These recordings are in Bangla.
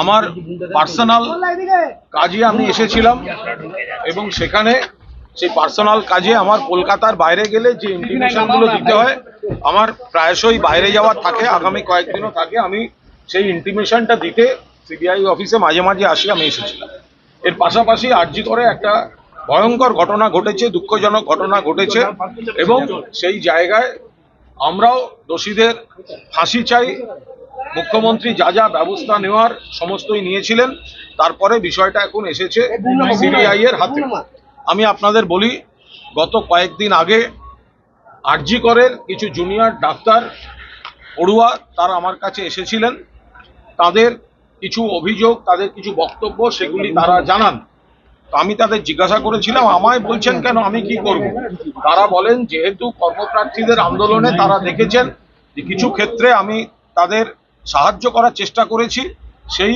আমার পার্সোনাল কাজে আমি এসেছিলাম এবং সেখানে সেই পার্সোনাল কাজে আমার কলকাতার বাইরে গেলে যে ইন্টিমেশনগুলো দিতে হয়, আমার প্রায়শই বাইরে যাওয়ার থাকে, আগামী কয়েকদিনও থাকে। আমি সেই ইন্টিমেশনটা দিতে সিবিআই অফিসে মাঝে মাঝে আসি, আমি এসেছিলাম। এর পাশাপাশি আর্জি করে একটা ভয়ঙ্কর ঘটনা ঘটেছে, দুঃখজনক ঘটনা ঘটেছে এবং সেই জায়গায় আমরাও দোষীদের ফাঁসি চাই মুখ্যমন্ত্রী যা যা ব্যবস্থা নেওয়ার সমস্তই নিয়েছিলেন, তারপরে বিষয়টা এখন এসেছে সিবিআই এর হাতে। আমি আপনাদের বলি, গত কয়েকদিন আগে আরজি করের কিছু জুনিয়র ডাক্তার পড়ুয়া তারা আমার কাছে এসেছিলেন। তাদের কিছু অভিযোগ, তাদের কিছু বক্তব্য সেগুলি তারা জানান। তো আমি তাদের জিজ্ঞাসা করেছিলাম, আমায় বলছেন কেন আমি কি করব? তারা বলেন, যেহেতু কর্মপ্রার্থীদের আন্দোলনে তারা দেখেছেন কিছু ক্ষেত্রে আমি তাদের সাহায্য করার চেষ্টা করেছি, সেই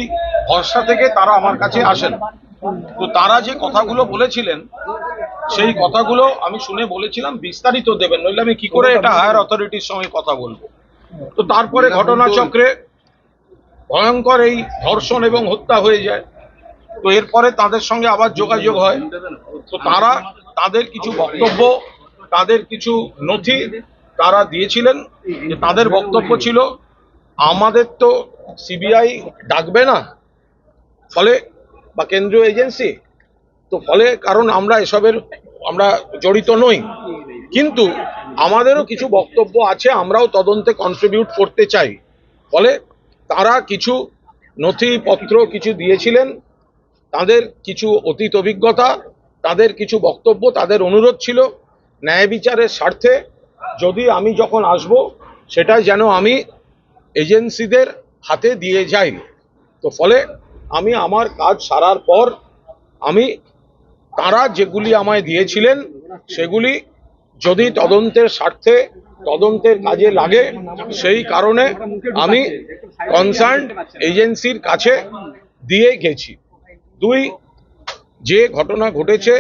ভরসা থেকে তারা আমার কাছে আসেন। তো তারা যে কথাগুলো বলেছিলেন, সেই কথাগুলো আমি শুনে বলেছিলাম, বিস্তারিত দেবেন, নইলে আমি কি করে এটা হায়ার অথরিটির সঙ্গে কথা বলব? তো তারপরে ঘটনাচক্রে ভয়ঙ্কর এই ধর্ষণ এবং হত্যা হয়ে যায়। তো এরপরে তাদের সঙ্গে আবার যোগাযোগ হয়। তো তারা তাদের কিছু বক্তব্য, তাদের কিছু নথি তারা দিয়েছিলেন, যে তাদের বক্তব্য ছিল আমাদের তো সিবিআই ডাকবে না। ফলে বা কেন্দ্রীয় এজেন্সি, তো ফলে কারণ আমরা এসবের, আমরা জড়িত নই। কিন্তু আমাদেরও কিছু বক্তব্য আছে, আমরাও তদন্তে কন্ট্রিবিউট করতে চাই। ফলে তারা কিছু নথিপত্র কিছু দিয়েছিলেন, তাদের কিছু অতীত অভিজ্ঞতা, তাদের কিছু বক্তব্য, তাদের অনুরোধ ছিল ন্যায় বিচারের স্বার্থে। যদি আমি যখন আসব সেটা যেন আমি এজেন্সিদের হাতে দিয়ে যায়নি। তো ফলে আমি আমার কাজ সারার পর আমি তারা যেগুলি আমায় দিয়েছিলেন, সেগুলি যদি তদন্তের স্বার্থে তদন্তের কাজে লাগে, সেই কারণে আমি কনসার্ন এজেন্সির কাছে দিয়ে গেছি। দুই, যে ঘটনা ঘটেছে,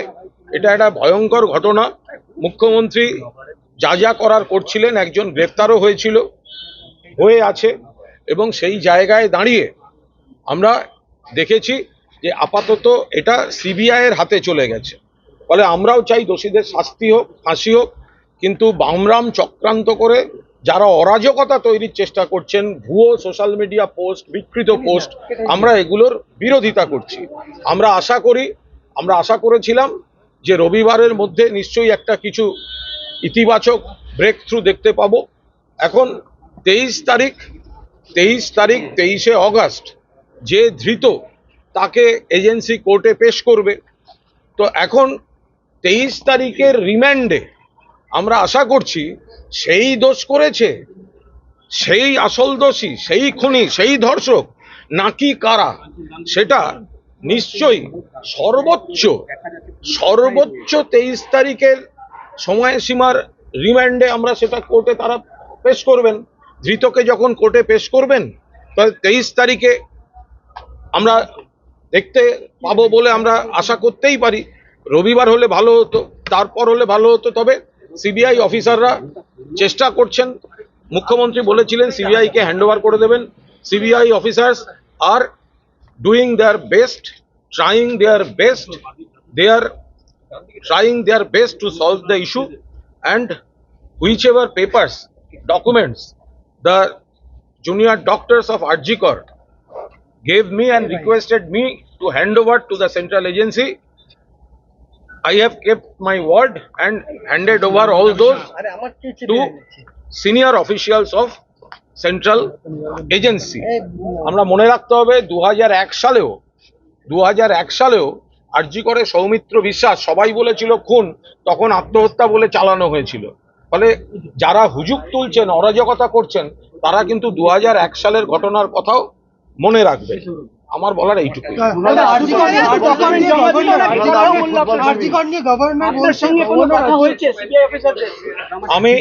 এটা একটা ভয়ঙ্কর ঘটনা। মুখ্যমন্ত্রী যা যা করার করছিলেন, একজন গ্রেপ্তারও হয়েছিল। হয়ে আছে এবং সেই জায়গায় দাঁড়িয়ে আমরা দেখেছি যে আপাতত এটা সিবিআই এর হাতে চলে গেছে। ফলে আমরাও চাই দোষীদের শাস্তি হোক, ফাঁসি হোক, কিন্তু বামরাম চক্রান্ত করে যারা অরাজকতা তৈরির চেষ্টা করছেন, ভুয়ো সোশ্যাল মিডিয়া পোস্ট, বিকৃত পোস্ট, আমরা এগুলোর বিরোধিতা করছি। আমরা আশা করি, আমরা আশা করেছিলাম যে রবিবারের মধ্যে নিশ্চয়ই একটা কিছু ইতিবাচক ব্রেক থ্রু দেখতে পাবো। এখন তেইশ তারিখ তেইশ তারিখ, তেইশে অগাস্ট, যে ধৃত তাকে এজেন্সি কোর্টে পেশ করবে। তো এখন তেইশ তারিখের রিমান্ডে আমরা আশা করছি সেই দোষ করেছে, সেই আসল দোষী, সেই খুনি, সেই ধর্ষক নাকি কারা, সেটা নিশ্চয়ই সর্বোচ্চ সর্বোচ্চ তেইশ তারিখের সময়সীমার রিমান্ডে আমরা সেটা কোর্টে তারা পেশ করবেন। ধৃতকে যখন কোর্টে পেশ করবেন তাহলে তেইশ তারিখে আমরা দেখতে পাবো বলে আমরা আশা করতেই পারি। রবিবার হলে ভালো হতো তারপর হলে ভালো হতো। তবে সিবিআই অফিসাররা চেষ্টা করছেন। মুখ্যমন্ত্রী বলেছিলেন সিবিআই কে হ্যান্ড ওভার করে দেবেন। CBI officers are doing their best trying their best they are their best to solve the issue and which ever papers, documents the junior doctors of Arjikor gave me and requested me to hand over to the central agency. I have kept my word and handed over all those to senior officials of central agency. আমরা মনে রাখতে হবে দু হাজার এক সালেও দু হাজার এক সালেও আরজি করে সৌমিত্র বিশ্বাস সবাই বলেছিল খুন তখন আত্মহত্যা বলে চালানো হয়েছিল ফলে যারা হুজুক তুলছেন অরাজকতা করছেন তারা কিন্তু দু হাজার এক সালের ঘটনার কথাও মনে রাখবে। আমার বলার এইটুকু আমি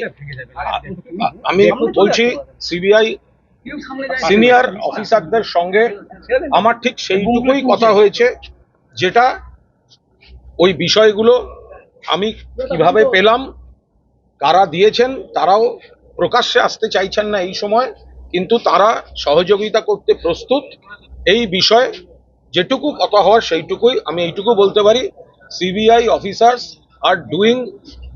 আমি বলছি সিবিআই সিনিয়র অফিসারদের সঙ্গে আমার ঠিক সেইটুকুই কথা হয়েছে যেটা ওই বিষয়গুলো আমি কীভাবে পেলাম কারা দিয়েছেন তারাও প্রকাশ্যে আসতে চাইছেন না এই সময়, কিন্তু তারা সহযোগিতা করতে প্রস্তুত। এই বিষয়ে যেটুকু কথা হওয়ার সেইটুকুই আমি এইটুকু বলতে পারি। CBI officers are doing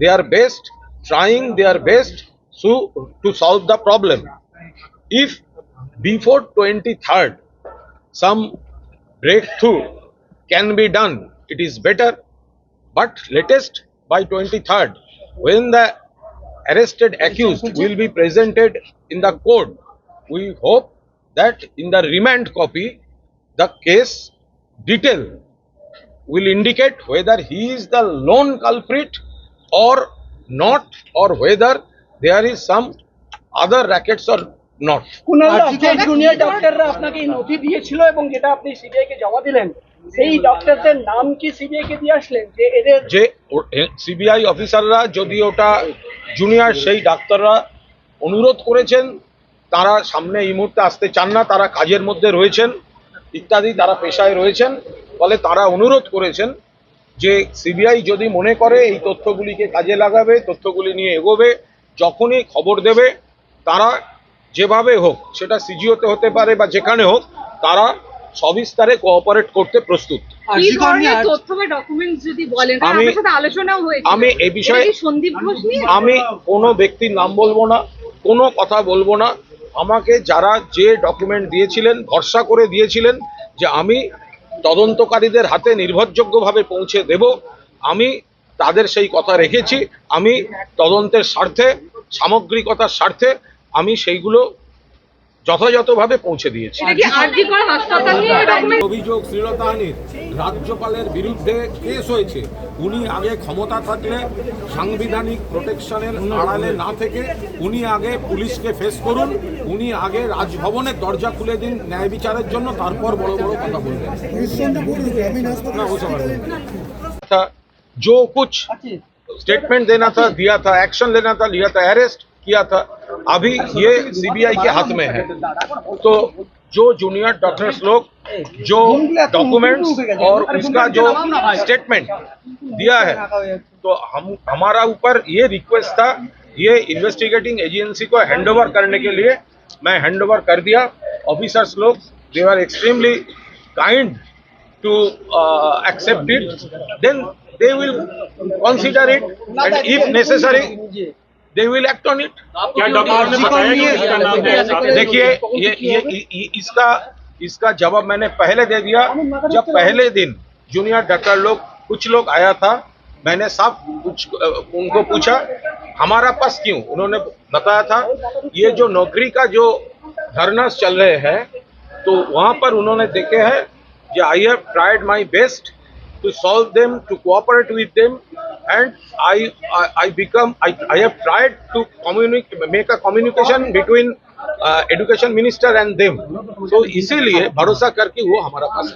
their best trying their best so to solve the problem if before 23rd some breakthrough can be done, it is better. But latest by 23rd when the arrested accused will be presented in the court. We hope that in the remand copy the case detail will indicate whether he is the lone culprit or not or whether there is some other rackets or দা, জুনিয়র ডক্টররা আপনাকে এই নথি দিয়েছিল এবং যেটা আপনি সিবিআই কে জমা দিলেন সেই ডক্টরদের নাম কি সিবিআই কে দিয়ে আসলেন? যে এদের যে সিবিআই অফিসাররা যদি ওটা জুনিয়র সেই ডাক্তাররা অনুরোধ করেছেন তারা সামনে এই মুহূর্তে আসতে চান না তারা কাজের মধ্যে রয়েছেন ইত্যাদি তারা পেশায় রয়েছেন ফলে তারা অনুরোধ করেছেন যে সিবিআই যদি মনে করে এই তথ্যগুলিকে কাজে লাগাবে তথ্যগুলি নিয়ে এগোবে যখনই খবর দেবে তারা যেভাবে হোক সেটা সিজিওতে হতে পারে বা যেখানে হোক তারা সবিস্তারে কোঅপারেট করতে প্রস্তুত। আমি- আপনার সাথে আলোচনাও হয়েছে আমি এই বিষয়ে- আমি কোনো ব্যক্তির নাম বলব না কোনো কথা বলব না। আমাকে যারা যে ডকুমেন্ট দিয়েছিলেন ভরসা করে দিয়েছিলেন যে আমি তদন্তকারীদের হাতে নির্ভরযোগ্যভাবে পৌঁছে দেব আমি তাদের সেই কথা রেখেছি। আমি তদন্তের স্বার্থে সামগ্রিকতার স্বার্থে আমি সেইগুলো যথাযথভাবে পৌঁছে দিয়েছি এটা কি আরজি কর হাসপাতাল নিয়ে ডকুমেন্ট অভিযোগ শ্লীলতাহানির রাজ্যপালের বিরুদ্ধে কেস হয়েছে উনি আগে ক্ষমতা থাকলে সাংবিধানিক প্রোটেকশনের আড়ালে না থেকে উনি আগে পুলিশকে ফেস করুন উনি আগে রাজভবনের দরজা খুলে দিন ন্যায় বিচারের জন্য তারপর বড় বড় কথা বলবেন না ওসব আর বলবেন না। था जो कुछ स्टेटमेंट देना था दिया था एक्शन लेना था लिया था अरेस्ट किया था अभी ये सीबीआई के हाथ में है। तो जो जूनियर डॉक्टर्स लोग जो डॉक्यूमेंट्स और उसका जो स्टेटमेंट दिया है तो हम हमारा ऊपर ये रिक्वेस्ट था ये इन्वेस्टिगेटिंग एजेंसी को हैंड ओवर करने के लिए मैं हैंड ओवर कर दिया। ऑफिसर्स लोग they are extremely kind uh, accept it, then they will consider it, and if necessary, they will act on it. RG Kar निয়ে देखिए ये ये इसका इसका जवाब मैंने पहले दे दिया। जब पहले दिन जूनियर डॉक्टर लोग कुछ लोग आया था मैंने सब कुछ उनको पूछा हमारा पास क्यों? उन्होंने बताया था ये जो नौकरी का जो धरना चल रहे हैं तो वहाँ पर उन्होंने देखे हैं कि I have tried my best to solve them, to cooperate with them, and I I, I become I, I have tried to communicate make a communication between uh, education minister and them. So इसीलिए भरोसा करके वो हमारा पास